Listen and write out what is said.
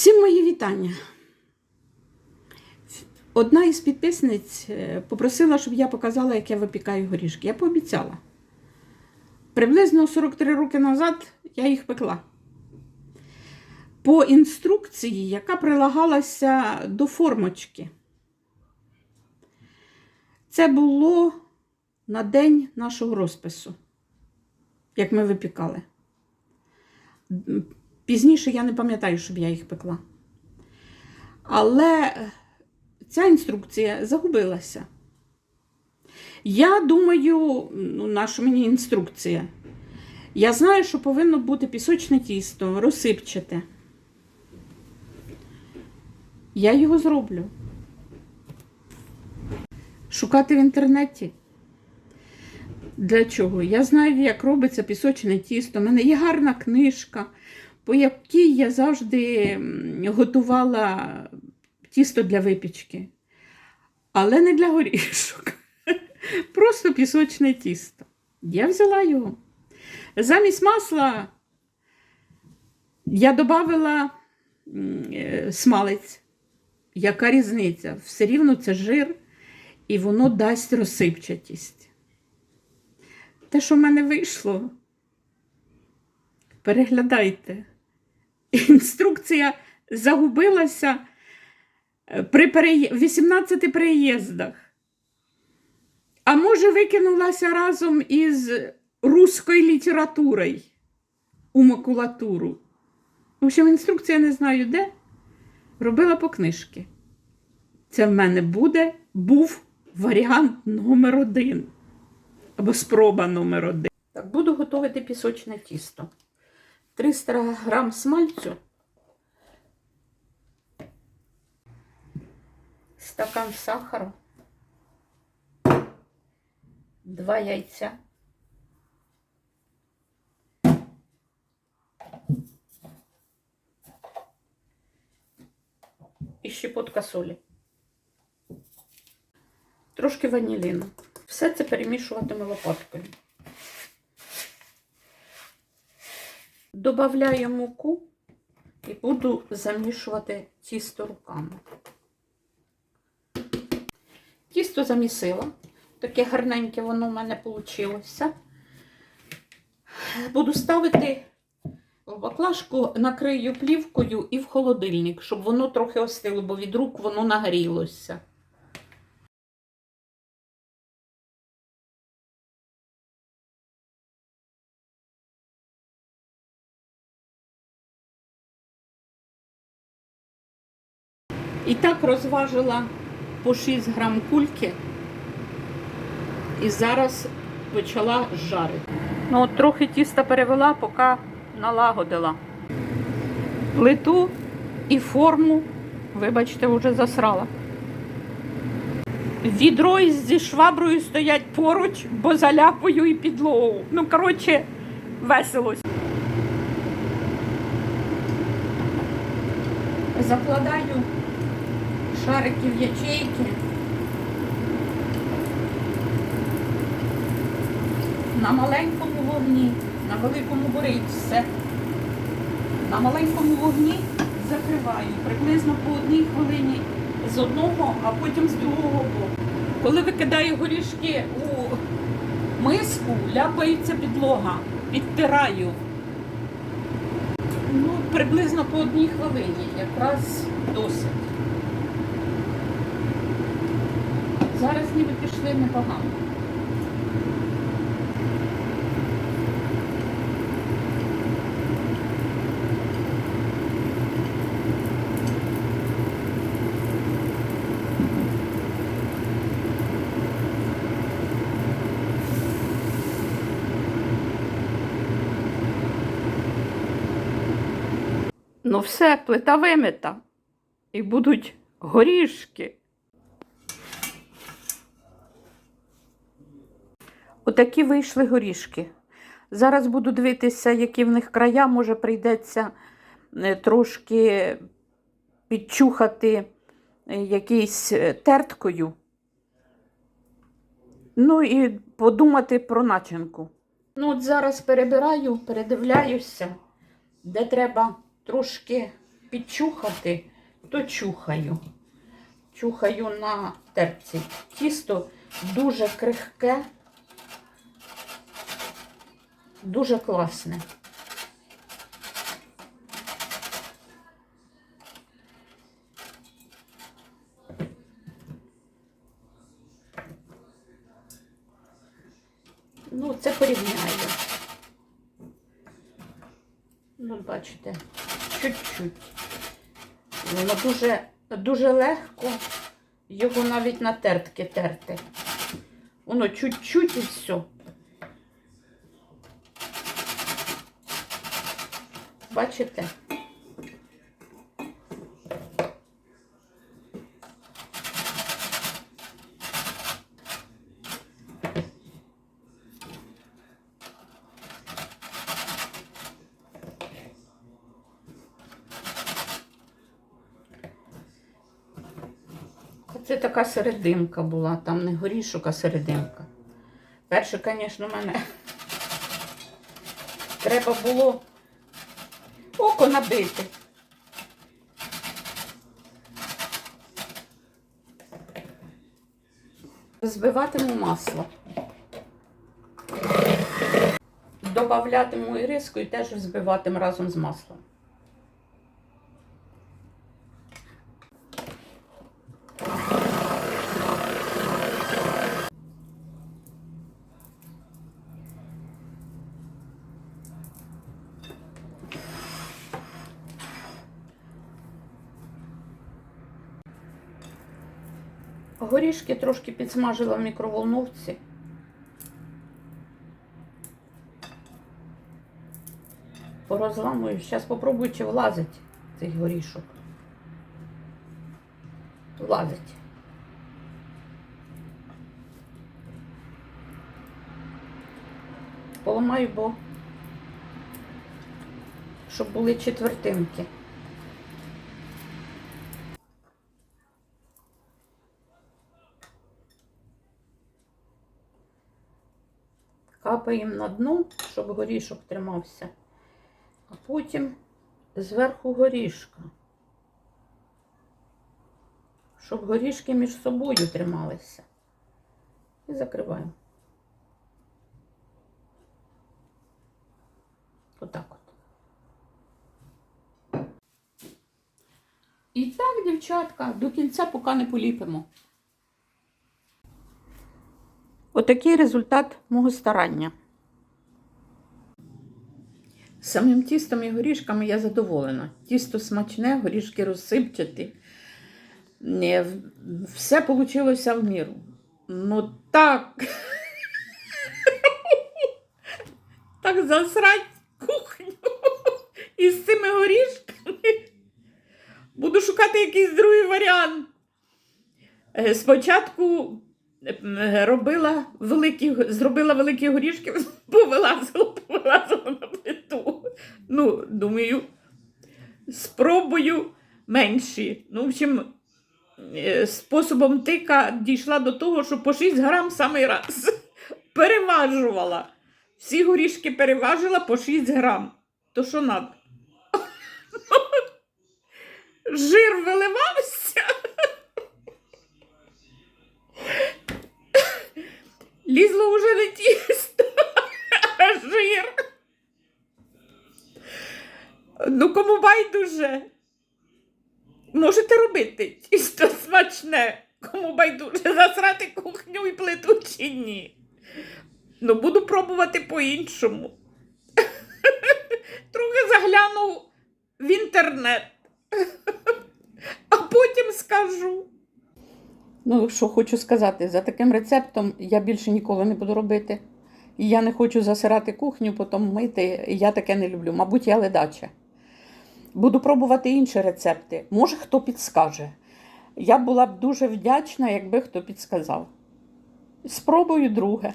Всім мої вітання. Одна із підписниць е, попросила, щоб я показала, як я випікаю горішки. Я пообіцяла. Приблизно 43 роки назад я їх пекла. По інструкції, яка прилагалася до формочки. Це було на день нашого розпису, як ми випікали. Пізніше я не пам'ятаю, щоб я їх пекла. Але ця інструкція загубилася. Я думаю, ну, наша мені інструкція. Я знаю, що повинно бути пісочне тісто, розсипчате. Я його зроблю. Шукати в інтернеті. Для чого? Я знаю, як робиться пісочне тісто. У мене є гарна книжка, по якій я завжди готувала тісто для випічки. Але не для горішок. Просто пісочне тісто. Я взяла його. Замість масла я додала смалець. Яка різниця? Все рівно це жир, і воно дасть розсипчатість. Те, що в мене вийшло, переглядайте. Інструкція загубилася при 18 переїздах. А може, викинулася разом із руською літературою у макулатуру. В общем, інструкція не знаю де. Робила по книжки. Це в мене буде, був варіант номер один. Або спроба номер один. Так, буду готувати пісочне тісто. 300 грам смальцю. Стакан сахару. Два яйця. І щепотка солі. Трошки ваніліну. Все це перемішуватиму лопаткою. Добавляю муку і буду замішувати тісто руками. Тісто замісила. Таке гарненьке воно в мене вийшло. Буду ставити в баклажку, накрию плівкою і в холодильник, щоб воно трохи остило, бо від рук воно нагрілося. І так розважила по 6 грам кульки. І зараз почала жарити. Ну, от трохи тіста перевела, поки налагодила. Плиту і форму, вибачте, вже засрала. Відро зі шваброю стоять поруч, бо заляпаю і підлогу. Ну, коротше, весело. Закладаю шарики в ячейки. На маленькому вогні, на великому все. На маленькому вогні закриваю приблизно по одній хвилині з одного, а потім з другого боку. Коли викидаю горішки у миску, ляпається підлога, підтираю. Ну, приблизно по одній хвилині, якраз досить. Зараз ніби пішли непогано. Ну все, плита вимита. І будуть горішки. Отакі вийшли горішки. Зараз буду дивитися, які в них края, може прийдеться е, трошки підчухати е, якоюсь е, терткою. Ну і подумати про начинку. Ну, от зараз перебираю, передивляюся, де треба трошки підчухати, то чухаю. Чухаю на терці. Тісто дуже крихке, дуже класне. Ну, це порівняю. Ну, бачите, чуть-чуть. Воно дуже, дуже легко його навіть на тертки терти. Воно чуть-чуть і все. Бачите? Це така серединка була, там не горішок, а серединка. Перше, звісно, мене треба було око набити. Збиватиму масло. Добавлятиму іриску і теж збиватиму разом з маслом. Горішки трошки підсмажила в мікроволновці. Порозламую. Зараз попробую, чи влазить цей горішок. Влазить. Поламаю, бо щоб були четвертинки. Капаємо на дно, щоб горішок тримався, а потім зверху горішка, щоб горішки між собою трималися. І закриваємо. Отак от. І так, дівчатка, до кінця поки не поліпимо. Отакий результат мого старання. Самим тістом і горішками я задоволена. Тісто смачне, горішки розсипчаті. Е, Все вийшло в міру. Ну так. Так засрать кухню із цими горішками. Буду шукати якийсь другий варіант. Е, Спочатку робила великі, зробила великі горішки, повилазила, повилазила на плиту. Ну, думаю, спробую менші. Ну, в общем, е, способом тика дійшла до того, що по 6 грам самий раз переважувала. Всі горішки переважила по 6 грам. То що надо? Жир виливався. Лізло уже не тісто, а жир. Ну, кому байдуже. Можете робити тісто смачне, кому байдуже засрати кухню і плиту чи ні. Ну, буду пробувати по-іншому. Трохи загляну в інтернет, а потім скажу. Ну, що хочу сказати, за таким рецептом я більше ніколи не буду робити. І я не хочу засирати кухню, потім мити. Я таке не люблю. Мабуть, я ледача. Буду пробувати інші рецепти. Може, хто підскаже. Я була б дуже вдячна, якби хто підсказав. Спробую друге.